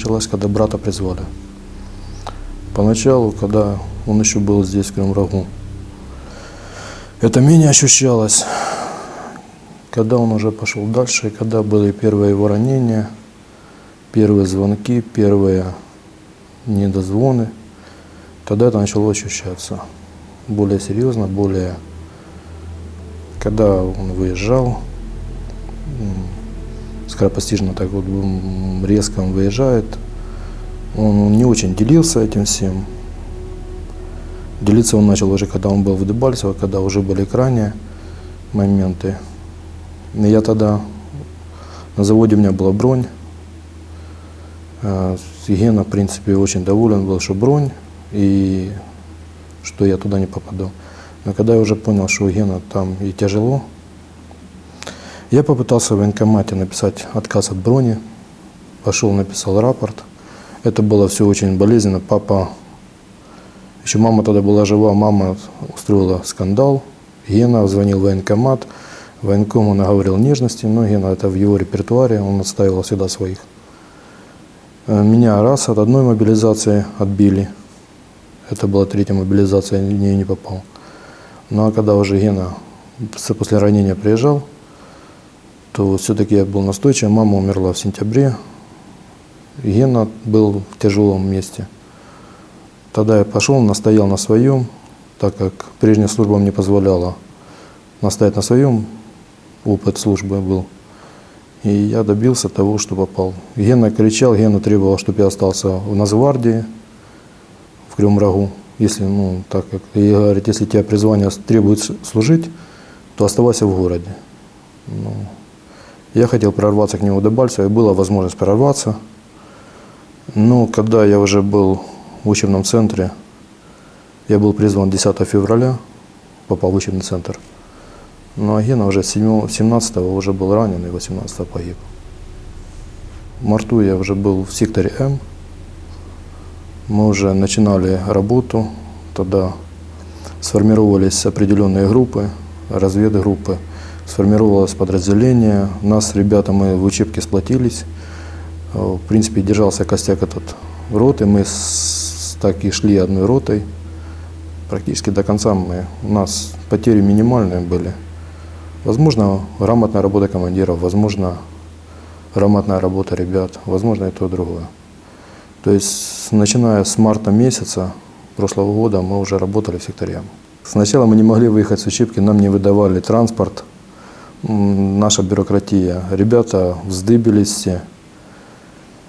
началась, когда брата призвали. Поначалу, когда он еще был здесь, в Кремрагу, это менее ощущалось. Когда он уже пошел дальше, когда были первые его ранения, первые звонки, первые недозвоны, тогда это начало ощущаться более серьезно, более... Когда он выезжал, скоропостижно так вот резко он выезжает, он не очень делился этим всем. Делиться он начал уже, когда он был в Дебальцево, когда уже были крайние моменты. И я тогда, на заводе у меня была бронь. Э, Гена, в принципе, очень доволен был, что бронь, и что я туда не попаду. Но когда я уже понял, что у Гена там и тяжело, я попытался в военкомате написать отказ от брони, пошел, написал рапорт. Это было все очень болезненно. Папа, еще мама тогда была жива, мама устроила скандал. Гена звонил в военкомат, военкому наговорил нежности, но Гена это в его репертуаре, он отставил всегда своих. Э, Меня раз от одной мобилизации отбили. Это была третья мобилизация, я в нее не попал. Ну а когда уже Гена после ранения приезжал, то все-таки я был настойчив. Мама умерла в сентябре. Гена был в тяжелом месте. Тогда я пошел, настоял на своем, так как прежняя служба мне позволяла настоять на своем, опыт службы был. И я добился того, что попал. Гена кричал, Гена требовал, чтобы я остался в Нацгвардии, в Кремрагу. Если, ну, так как, и говорит, если тебе призвание требует служить, то оставайся в городе. Ну, я хотел прорваться к нему до Бальца, и была возможность прорваться. Но когда я уже был в учебном центре, я был призван 10 февраля, попал в учебный центр. Ну а Гена уже 7, 17 уже был ранен и 18 погиб. В марту я уже был в секторе М. Мы уже начинали работу. Тогда сформировались определенные группы, разведгруппы. Сформировалось подразделение. Нас, ребята, мы в учебке сплотились. Э, В принципе, держался костяк этот роты. Мы с- так и шли одной ротой. Практически до конца мы, у нас потери минимальные были. Возможно, грамотная работа командиров, возможно, грамотная работа ребят, возможно, и то, и другое. То есть, начиная с марта месяца прошлого года, мы уже работали в секторе. Сначала мы не могли выехать с учебки, нам не выдавали транспорт, наша бюрократия. Ребята вздыбились все,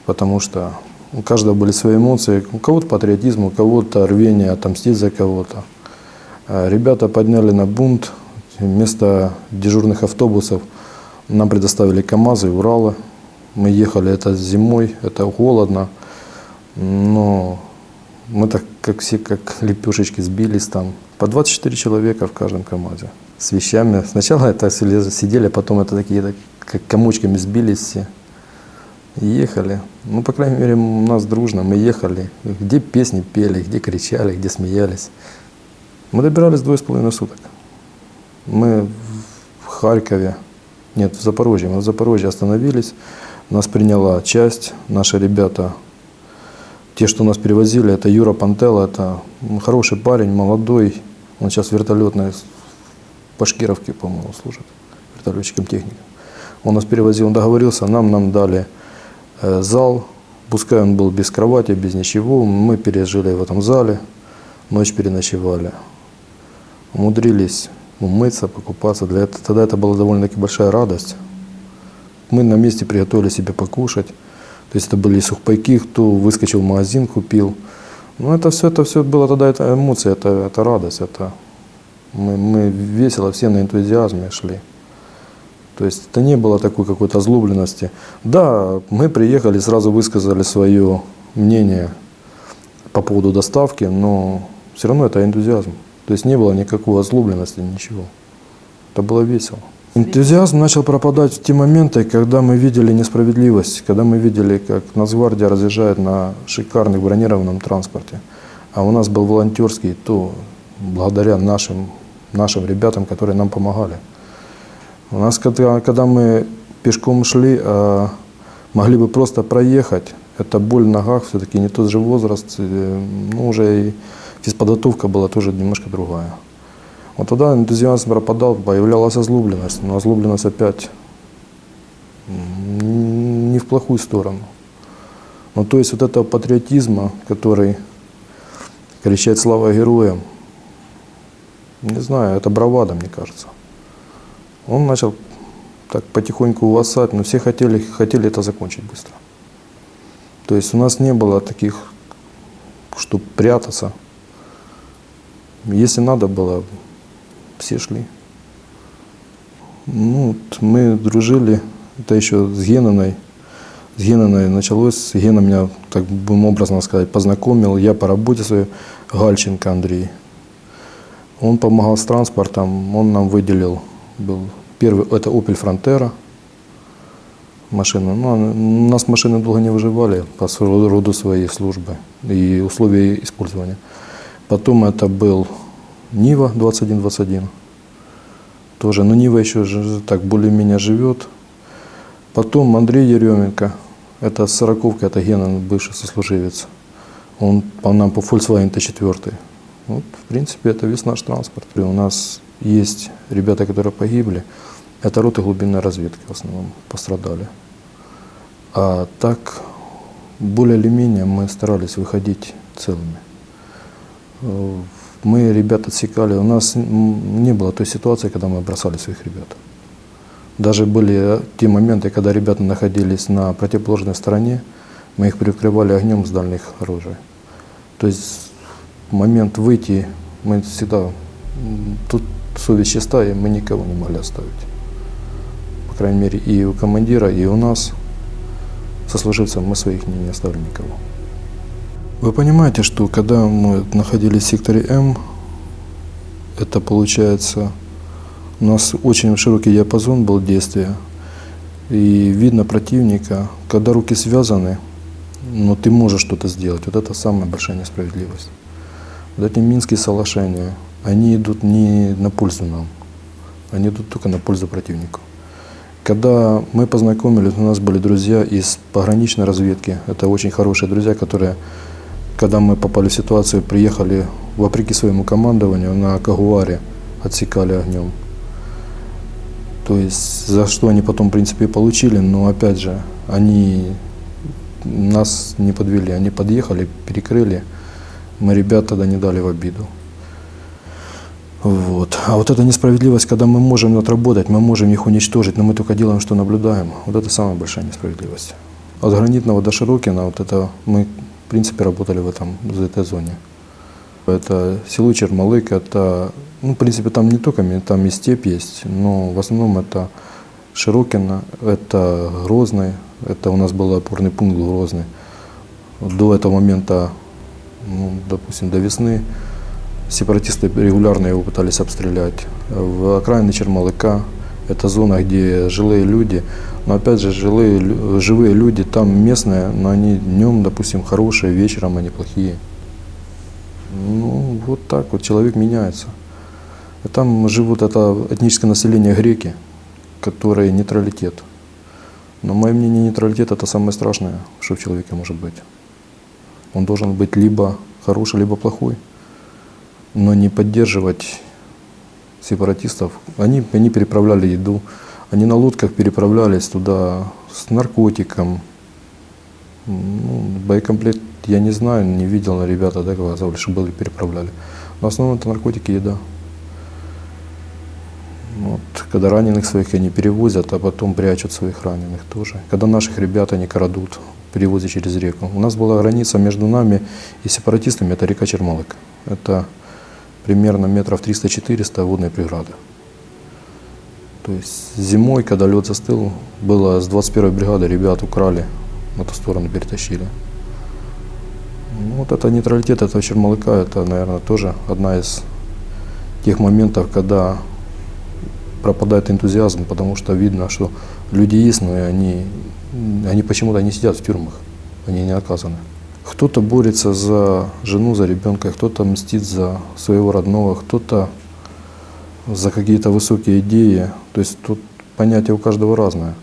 потому что у каждого были свои эмоции, у кого-то патриотизм, у кого-то рвение отомстить за кого-то. А Ребята подняли на бунт, вместо дежурных автобусов нам предоставили КАМАЗы, Уралы. Мы ехали, это зимой, это холодно, но мы так, как все, как лепешечки сбились там. По 24 человека в каждом КАМАЗе с вещами. Сначала это сидели, а потом это такие, так, как комочками сбились все. И ехали. Ну, по крайней мере, у нас дружно. Мы ехали. Где песни пели, где кричали, где смеялись. Мы добирались двое с половиной суток. Мы в Харькове, нет, в Запорожье. Мы в Запорожье остановились. Нас приняла часть, наши ребята. Те, что нас перевозили, это Юра Пантела, это м, хороший парень, молодой. Он сейчас в вертолетной с- в Пашкировке, по-моему, служит, вертолетчиком техником. Он нас перевозил, он договорился, нам, нам дали э, зал, пускай он был без кровати, без ничего, мы пережили в этом зале, ночь переночевали. Умудрились умыться, покупаться. Для этого, тогда это была довольно-таки большая радость. Мы на месте приготовили себе покушать. То есть это были сухпайки, кто выскочил в магазин, купил. Ну это все, это все было тогда, это эмоции, это, это радость, это мы, мы весело все на энтузиазме шли. То есть это не было такой какой-то озлобленности. Да, мы приехали, сразу высказали свое мнение по поводу доставки, но все равно это энтузиазм. То есть не было никакой озлобленности, ничего. Это было весело. Энтузиазм начал пропадать в те моменты, когда мы видели несправедливость, когда мы видели, как Нацгвардия разъезжает на шикарных бронированном транспорте, а у нас был волонтерский, то благодаря нашим, нашим ребятам, которые нам помогали. У нас, когда, когда мы пешком шли, а могли бы просто проехать, Это боль в ногах, все-таки не тот же возраст, ну, уже и физподготовка была тоже немножко другая. Вот тогда энтузиазм пропадал, появлялась озлобленность, но озлобленность опять не в плохую сторону. Ну, то есть вот этого патриотизма, который кричать «Слава героям», не знаю, это бравада, мне кажется. Он начал так потихоньку увасать, но все хотели, хотели это закончить быстро. То есть у нас не было таких, чтобы прятаться. Если надо было, все шли. Ну, вот мы дружили, это еще с Генаной. С Генаной началось. Гена меня, так образно сказать, познакомил. Я по работе своей, Гальченко Андрей. Он помогал с транспортом, он нам выделил, был первый, это Opel Frontera машина. Ну, у нас машины долго не выживали по роду своей службы и условия использования. Потом это был Нива 2121. Тоже, но Нива еще так более-менее живет. Потом Андрей Еременко, это сороковка, это Гена, бывший сослуживец. Он по нам по Volkswagen Т4. Вот, в принципе, это весь наш транспорт. У нас есть ребята, которые погибли. Это роты глубинной разведки в основном пострадали. А так, более или менее мы старались выходить целыми. Э, Мы ребят отсекали. У нас не было той ситуации, когда мы бросали своих ребят. Даже были те моменты, когда ребята находились на противоположной стороне, мы их прикрывали огнем с дальних оружий. То есть момент выйти мы всегда, тут совесть чиста, и мы никого не могли оставить. По крайней мере, и у командира, и у нас, сослуживцев, мы своих не, не оставили никого. Вы понимаете, что когда мы находились в секторе М, это получается, у нас очень широкий диапазон был действия, и видно противника, когда руки связаны, но ты можешь что-то сделать. Вот это самая большая несправедливость. Вот эти Минские соглашения, они идут не на пользу нам, они идут только на пользу противнику. Когда мы познакомились, у нас были друзья из пограничной разведки. Это очень хорошие друзья, которые, когда мы попали в ситуацию, приехали вопреки своему командованию на Кагуаре, отсекали огнем. То есть за что они потом, в принципе, получили, но опять же, они нас не подвели, они подъехали, перекрыли, мы ребят тогда не дали в обиду. Вот. А вот эта несправедливость, когда мы можем отработать, мы можем их уничтожить, но мы только делаем, что наблюдаем, вот это самая большая несправедливость. От Гранитного до Широкина, вот это мы, в принципе, работали в, этом, в этой зоне. Это село Чермалык, это, ну, в принципе, там не только, там и степь есть, но в основном это Широкино, это Грозный, это у нас был опорный пункт Грозный. До этого момента, ну, допустим, до весны сепаратисты регулярно его пытались обстрелять. В окраине Чермалыка это зона, где жилые люди, но опять же жилые, живые люди там местные, но они днем, допустим, хорошие, вечером они плохие. Ну, вот так вот человек меняется. Там живут это этническое население греки, которые нейтралитет. Но мое мнение, нейтралитет это самое страшное, что в человеке может быть. Он должен быть либо хороший, либо плохой. Но не поддерживать сепаратистов. Они, они переправляли еду, они на лодках переправлялись туда с наркотиком. Ну, боекомплект я не знаю, не видел ребята, да, сказали, что были переправляли. Но в основном это наркотики, еда. Вот, когда раненых своих они перевозят, а потом прячут своих раненых тоже. Когда наших ребят они крадут, перевозят через реку. У нас была граница между нами и сепаратистами, это река Чермалык. Это примерно метров 300-400 водной преграды. То есть зимой, когда лед застыл, было с 21-й бригады ребят украли, на ту сторону перетащили. Ну, вот это нейтралитет этого Чермалыка, это, наверное, тоже одна из тех моментов, когда пропадает энтузиазм, потому что видно, что люди есть, но и они, они почему-то не сидят в тюрьмах, они не наказаны. Кто-то борется за жену, за ребенка, кто-то мстит за своего родного, кто-то за какие-то высокие идеи. То есть тут понятие у каждого разное.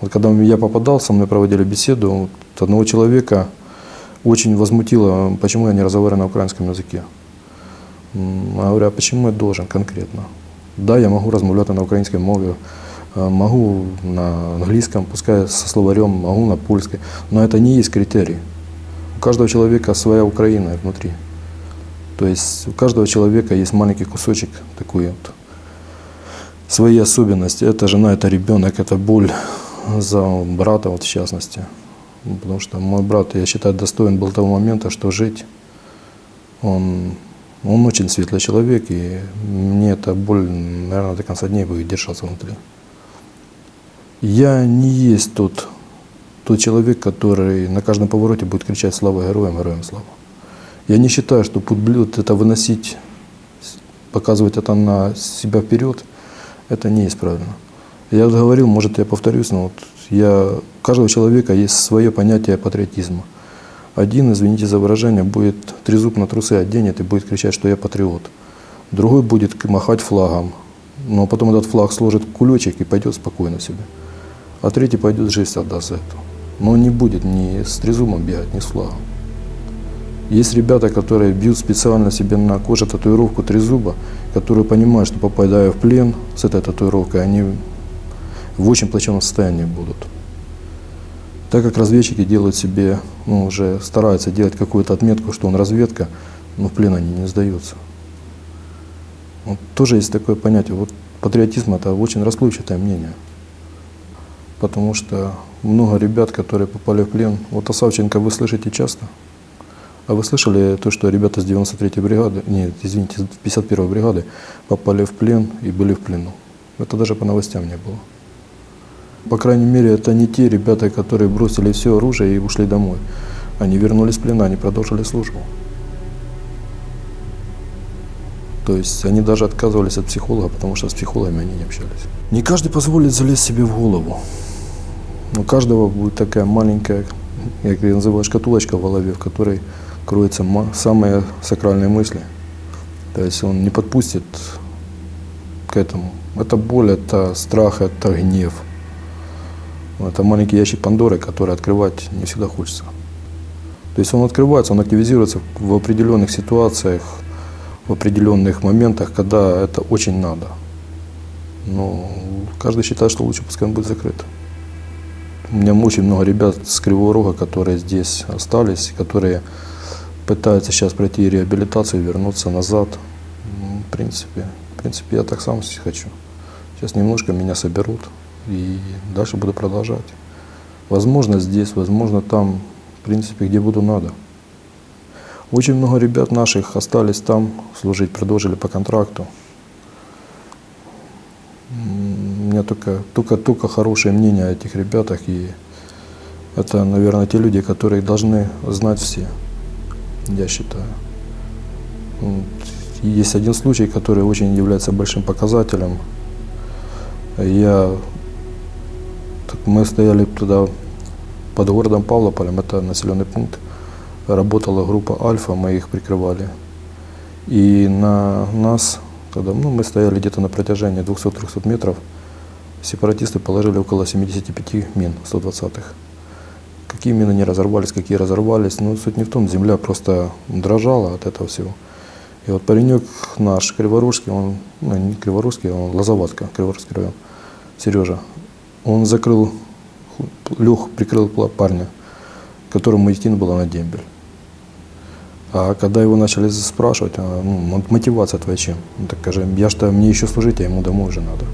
Вот когда я попадал, со мной проводили беседу, вот одного человека очень возмутило, почему я не разговариваю на украинском языке. М, Я говорю, а почему я должен конкретно? Да, я могу розмовляти на українській мові, э, могу на английском, пускай со словарем, могу на польской, но это не есть критерий. У каждого человека своя Украина внутри. То есть у каждого человека есть маленький кусочек такой вот свои особенности. Это жена, это ребенок, это боль за брата, вот в частности. Потому что мой брат, я считаю, достоин был того момента, что жить. Он, он очень светлый человек, и мне эта боль, наверное, до конца дней будет держаться внутри. Я не есть тот, тот человек, который на каждом повороте будет кричать «Слава героям, героям слава». Я не считаю, что блюд – это выносить, показывать это на себя вперед, это не есть правильно. Я вот говорил, может, я повторюсь, но вот я, у каждого человека есть свое понятие патриотизма. Один, извините за выражение, будет трезуб на трусы оденет и будет кричать, что я патриот. Другой будет махать флагом, но потом этот флаг сложит кулечек и пойдет спокойно себе. А третий пойдет жизнь отдаст за это. Но он не будет ни с трезубом бегать, ни с флагом. Есть ребята, которые бьют специально себе на коже татуировку трезуба, которые понимают, что попадая в плен с этой татуировкой, они в очень плачевном состоянии будут. Так как разведчики делают себе, ну, уже стараются делать какую-то отметку, что он разведка, но в плен они не сдаются. Вот тоже есть такое понятие. Вот патриотизм это очень расплывчатое мнение. Потому что много ребят, которые попали в плен. Вот о вы слышите часто. А вы слышали то, что ребята с 93-й бригады, нет, извините, с 51-й бригады попали в плен и были в плену? Это даже по новостям не было. По крайней мере, это не те ребята, которые бросили все оружие и ушли домой. Они вернулись в плена, они продолжили службу. То есть они даже отказывались от психолога, потому что с психологами они не общались. Не каждый позволит залезть себе в голову. У каждого будет такая маленькая, я называю шкатулочка в голове, в которой кроются самые сакральные мысли. То есть он не подпустит к этому. Это боль, это страх, это гнев. Это маленький ящик Пандоры, который открывать не всегда хочется. То есть он открывается, он активизируется в определенных ситуациях, в определенных моментах, когда это очень надо. Но каждый считает, что лучше пускай он будет закрыт. У меня очень много ребят с Кривого Рога, которые здесь остались, которые пытаются сейчас пройти реабилитацию, вернуться назад. М, В принципе, в принципе, я так сам хочу. Сейчас немножко меня соберут и дальше буду продолжать. Возможно, здесь, возможно, там, в принципе, где буду надо. Очень много ребят наших остались там служить, продолжили по контракту. М, У меня только, только, только хорошее мнение о этих ребятах. И это, наверное, те люди, которые должны знать все, я считаю. Есть один случай, который очень является большим показателем. Я, мы стояли туда под городом Павлополем, это населенный пункт. Работала группа Альфа, мы их прикрывали. И на нас, тогда, ну, мы стояли где-то на протяжении 200-300 метров, сепаратисты положили около 75 мин 120-х. Какие мины не разорвались, какие разорвались, ну, суть не в том, земля просто дрожала от этого всего. И вот паренек наш, Криворожский, он, ну, не Криворожский, он Лозоватка, Криворожский район, Сережа, он закрыл, Лех прикрыл парня, которому идти было на дембель. А когда его начали спрашивать, а, ну, мо- мотивация твоя чем? Он так скажем, я что, мне еще служить, а ему домой уже надо.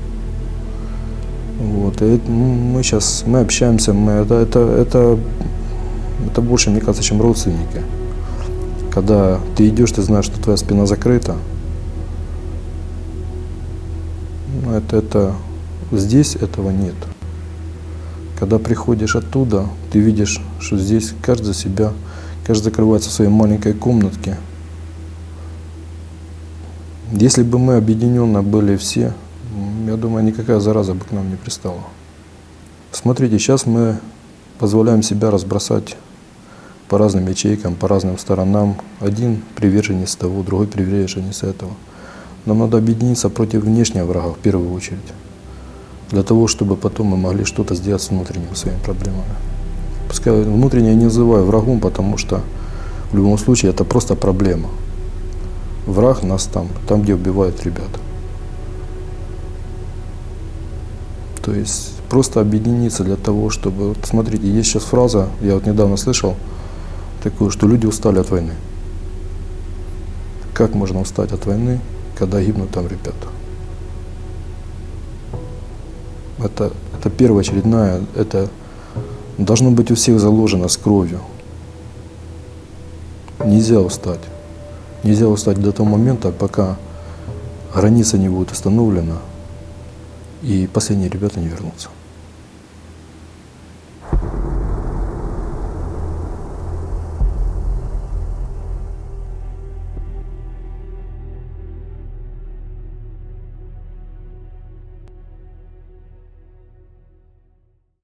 Вот, и ну, мы сейчас, мы общаемся, мы, это, это, это, это больше, мне кажется, чем родственники. Когда ты идешь, ты знаешь, что твоя спина закрыта. Ну, это, это, здесь этого нет. Когда приходишь оттуда, ты видишь, что здесь каждый себя, каждый закрывается в своей маленькой комнатке. Если бы мы объединенно были все, я думаю, никакая зараза бы к нам не пристала. Смотрите, сейчас мы позволяем себя разбросать по разным ячейкам, по разным сторонам. Один приверженец того, другой приверженец этого. Нам надо объединиться против внешнего врага в первую очередь. Для того, чтобы потом мы могли что-то сделать с внутренними своими проблемами. Пускай внутренне я не называю врагом, потому что в любом случае это просто проблема. Враг нас там, там, где убивают ребята. То есть просто объединиться для того, чтобы... Вот смотрите, есть сейчас фраза, я вот недавно слышал такую, что люди устали от войны. Как можно устать от войны, когда гибнут там ребята? Это, это первоочередная, это должно быть у всех заложено с кровью. Нельзя устать. Нельзя устать до того момента, пока граница не будет установлена и последние ребята не вернутся.